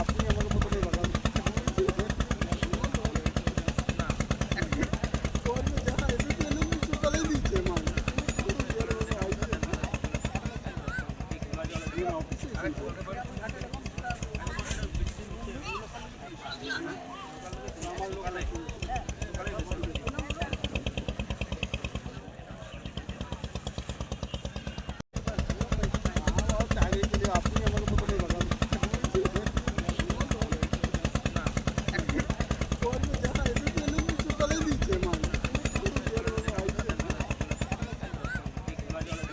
আপনি আমার মতো Thank you.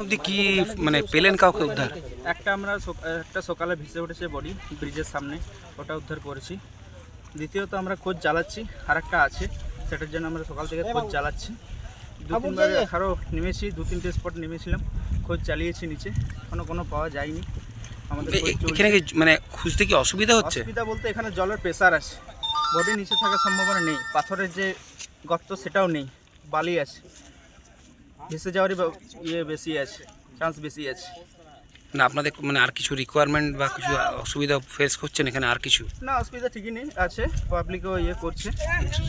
অবধি কি মানে পেলেন কাউকে উদ্ধার? একটা আমরা একটা সকালে ভেসে উঠেছে বডি ব্রিজের সামনে ওটা উদ্ধার করেছি। দ্বিতীয়ত আমরা খোঁজ জ্বালাচ্ছি আর একটা আছে সেটার জন্য আমরা সকাল থেকে খোঁজ জ্বালাচ্ছি। দু তিনবার আরও নেমেছি দু তিনটে স্পট নেমেছিলাম খোঁজ চালিয়েছি নিচে এখনও কোনো পাওয়া যায়নি। এখানে কি মানে খুঁজতে কি অসুবিধা হচ্ছে? অসুবিধা বলতে এখানে জলের প্রেসার আছে। বডি নিচে থাকার সম্ভাবনা নেই। পাথরের যে গর্ত সেটাও নেই। বালি আছে। ভেসে যাওয়ারই ইয়ে বেশি আছে। চান্স বেশি আছে। না আপনাদের মানে আর কিছু রিকোয়ারমেন্ট বা কিছু অসুবিধা ফেস করছেন এখানে আর কিছু? না অসুবিধা ঠিকই নেই আছে। পাবলিকও ইয়ে করছে।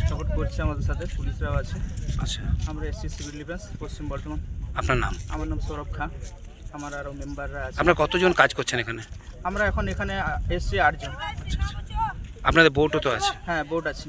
সাপোর্ট করছে আমাদের সাথে পুলিশরাও আছে। আচ্ছা। আমরা এসছি সিভিল ডিফেন্স পশ্চিম বর্ধমান। আপনার নাম? আমার নাম সৌরভ খান আমার আরও মেম্বাররা আছে। আপনারা কতজন কাজ করছেন এখানে? আমরা এখন এখানে এসছি আটজন। আচ্ছা, আচ্ছা। আপনাদের বোর্ডও তো আছে। হ্যাঁ বোর্ড আছে।